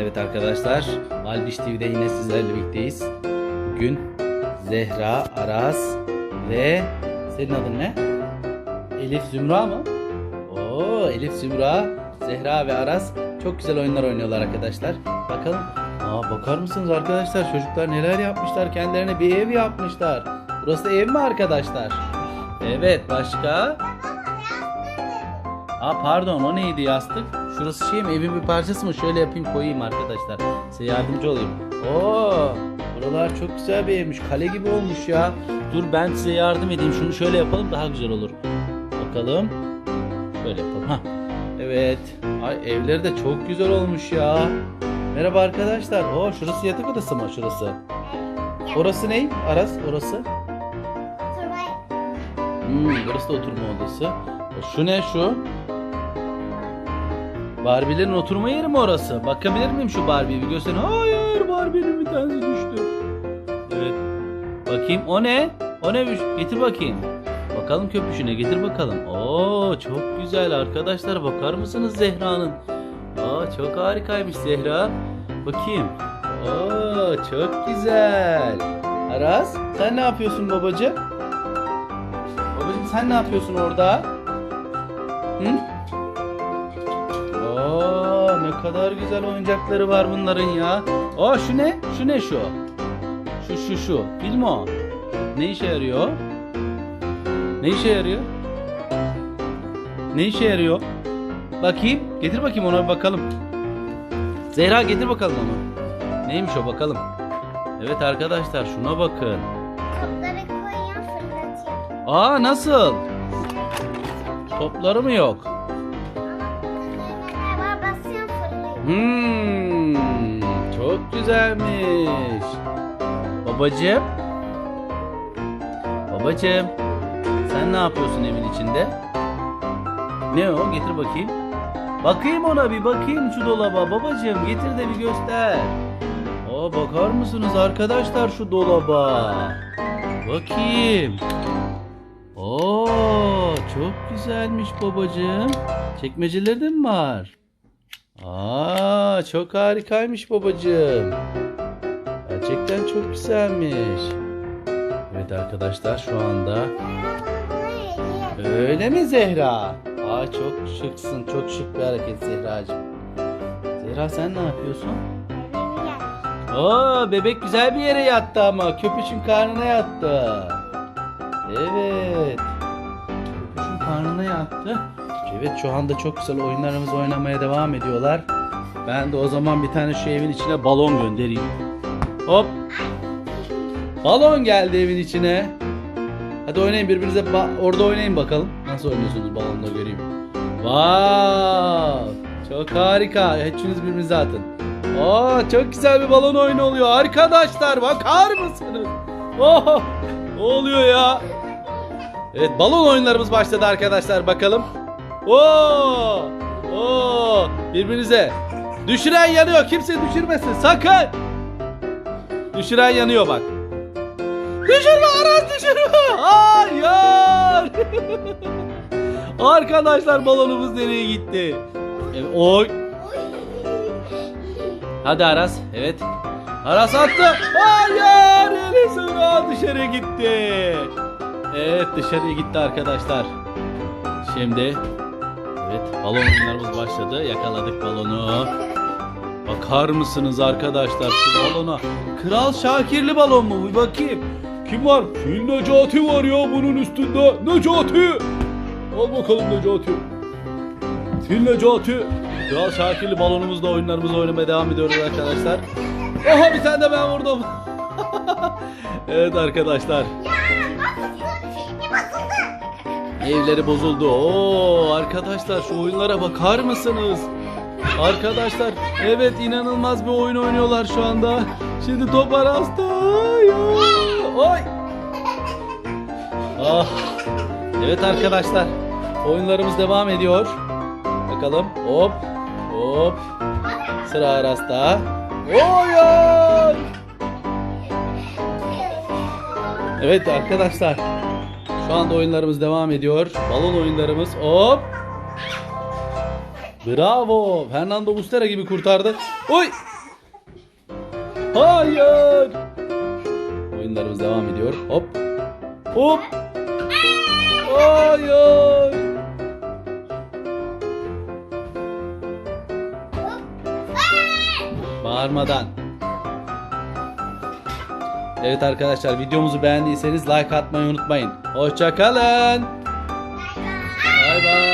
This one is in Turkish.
Evet arkadaşlar, Albiş TV'de yine sizlerle birlikteyiz. Bugün Zehra, Aras ve senin adın ne? Elif Zümra mı? Oo, Elif Zümra, Zehra ve Aras çok güzel oyunlar oynuyorlar arkadaşlar. Bakalım. Aa, bakar mısınız arkadaşlar çocuklar neler yapmışlar? Kendilerine bir ev yapmışlar. Burası ev mi arkadaşlar? Evet, başka? Aa pardon o neydi yastık? Şurası şey mi evin bir parçası mı? Şöyle yapayım koyayım arkadaşlar. Size yardımcı olayım. Oo buralar çok güzel bir evmiş. Kale gibi olmuş ya. Dur ben size yardım edeyim. Şunu şöyle yapalım daha güzel olur. Bakalım. Şöyle yapalım. Hah. Evet. Ay evleri de çok güzel olmuş ya. Merhaba arkadaşlar. Oo şurası yatak odası mı şurası? Orası ne? Aras orası? Hmm, burası da oturma odası. Şu ne şu? Barbie'lerin oturma yeri mi orası? Bakabilir miyim şu Barbie'yi bir gösterin. Hayır Barbie'nin bir tanesi düştü. Evet. Bakayım o ne? O ne? Getir bakayım. Bakalım köpüşüne getir bakalım. Oo çok güzel arkadaşlar bakar mısınız Zehra'nın? Aa çok harikaymış Zehra. Bakayım. Oo çok güzel. Aras sen ne yapıyorsun babacığım? Babacığım sen ne yapıyorsun orada? Hı? Ne kadar güzel oyuncakları var bunların ya. Aa şu ne? Şu ne şu? Şu şu şu. Bilmo. Ne işe yarıyor? Ne işe yarıyor? Ne işe yarıyor? Bakayım. Getir bakayım ona bir bakalım. Zehra getir bakalım onu. Neymiş o bakalım. Evet arkadaşlar şuna bakın. Kapları koyuyor fırlatıyor. Aa nasıl? Topları mı yok? Hmm, çok güzelmiş. Babacığım. Babacığım. Sen ne yapıyorsun evin içinde? Ne o? Getir bakayım. Bakayım ona bir bakayım şu dolaba. Babacığım getir de bir göster. Aa bakar mısınız arkadaşlar şu dolaba? Bakayım. Oo çok güzelmiş babacığım. Çekmeceleri de mi var? Aa, çok harikaymış babacığım. Gerçekten çok güzelmiş. Evet arkadaşlar şu anda öyle mi Zehra? Aa çok şıksın. Çok şık bir hareket Zehracığım. Zehra sen ne yapıyorsun? Oo bebek güzel bir yere yattı ama köpüşün karnına yattı. Evet. Köpüşün karnına yattı. Evet şu anda çok güzel oyunlarımızı oynamaya devam ediyorlar. Ben de o zaman bir tane şu evin içine balon göndereyim. Hop. Balon geldi evin içine. Hadi oynayın birbirinize orada oynayın bakalım. Nasıl oynuyorsunuz balonla göreyim. Wow! Çok harika. Üçünüz birbirinize atın. Aa, çok güzel bir balon oyunu oluyor. Arkadaşlar bakar mısınız? Oh! Ne oluyor ya? Evet balon oyunlarımız başladı arkadaşlar bakalım. Oo! Oo! Birbirinize düşüren yanıyor. Kimse düşürmesin. Sakın. Düşüren yanıyor bak. Düşürme Aras düşürme. Hayır. Arkadaşlar balonumuz nereye gitti? Evet, oy. Hadi Aras. Evet. Aras attı. Hayır. Enes dışarı gitti. Evet dışarıya gitti arkadaşlar. Şimdi evet balon oyunlarımız başladı. Yakaladık balonu. Bakar mısınız arkadaşlar şu balona? Kral Şakirli balon mu? Bir bakayım. Kim var? Fil Necati var ya bunun üstünde. Necati. Al bakalım Necati. Fil Necati. Kral Şakirli balonumuzla oyunlarımızı oynamaya devam ediyoruz arkadaşlar. Oha bir tane de ben vurdum. evet arkadaşlar. Evleri bozuldu. Oo arkadaşlar şu oyunlara bakar mısınız? Arkadaşlar evet inanılmaz bir oyun oynuyorlar şu anda. Şimdi top arasta. Oy. Ah. Evet arkadaşlar. Oyunlarımız devam ediyor. Bakalım. Hop. Hop. Sıra Aras'ta. Oyun. Evet arkadaşlar. Şu anda oyunlarımız devam ediyor. Balon oyunlarımız. Hop. Bravo. Fernando Mustera gibi kurtardı. Oy. Hayır. Oyunlarımız devam ediyor. Hop. Hop. Hayır. Bağırmadan. Evet arkadaşlar videomuzu beğendiyseniz like atmayı unutmayın. Hoşçakalın. Bay bay.